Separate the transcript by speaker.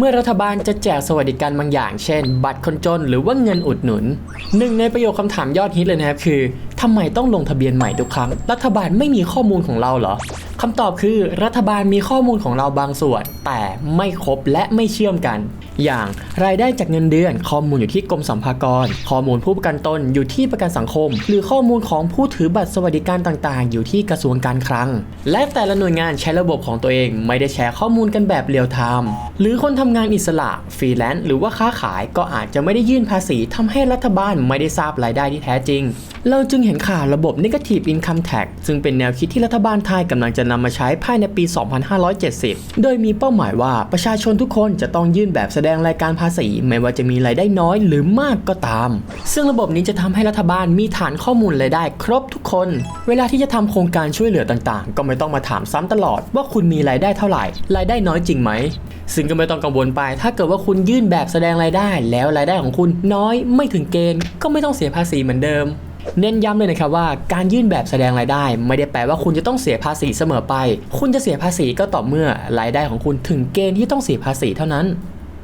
Speaker 1: เมื่อรัฐบาลจะแจกสวัสดิการบางอย่าง เช่น บัตรคนจนหรือว่าเงินอุดหนุน หนึ่งในประโยคคำถามยอดฮิตเลยนะครับคือทำไมต้องลงทะเบียนใหม่ทุกครั้ง รัฐบาลไม่มีข้อมูลของเราเหรอ คำตอบคือรัฐบาลมีข้อมูลของเราบางส่วน แต่ไม่ครบและไม่เชื่อมกัน อย่างรายได้จากเงินเดือน ข้อมูลอยู่ที่กรมสรรพากร ข้อมูลผู้ประกันตนอยู่ที่ประกันสังคม หรือข้อมูลของผู้ถือบัตรสวัสดิการต่างๆ อยู่ที่กระทรวงการคลัง และแต่ละหน่วยงานใช้ระบบของตัวเอง ไม่ได้แชร์ข้อมูลกันแบบเรียลไทม์หรือคนทำงานอิสระฟรีแลนซ์หรือว่าค้าขายก็อาจจะไม่ได้ยื่นภาษีทำให้รัฐบาลไม่ได้ทราบรายได้ที่แท้จริง เราจึงเห็นข่าวระบบ Negative Income Tax ซึ่งเป็นแนวคิดที่รัฐบาลไทยกำลังจะนำมาใช้ภายในปี 2570 โดยมีเป้าหมายว่าประชาชนทุกคนจะต้องยื่นแบบแสดงรายการภาษี ไม่ว่าจะมีรายได้น้อยหรือมากก็ตาม ซึ่งระบบนี้จะทำให้รัฐบาลมีฐานข้อมูลรายได้ครบทุกคน เวลาที่จะทำโครงการช่วยเหลือต่างๆ ก็ไม่ต้องมาถามซ้ำตลอดว่าคุณมีรายได้เท่าไหร่ รายได้น้อยจริงไหมซึ่งก็ไม่ต้องกังวลไป ถ้าเกิดว่าคุณยื่นแบบแสดงรายได้ แล้วรายได้ของคุณน้อยไม่ถึงเกณฑ์ก็ไม่ต้องเสียภาษีเหมือนเดิม เน้นย้ำเลยนะครับว่าการยื่นแบบแสดงรายได้ ไม่ได้แปลว่าคุณจะต้องเสียภาษีเสมอไป คุณจะเสียภาษีก็ต่อเมื่อรายได้ของคุณถึงเกณฑ์ที่ต้องเสียภาษีเท่านั้น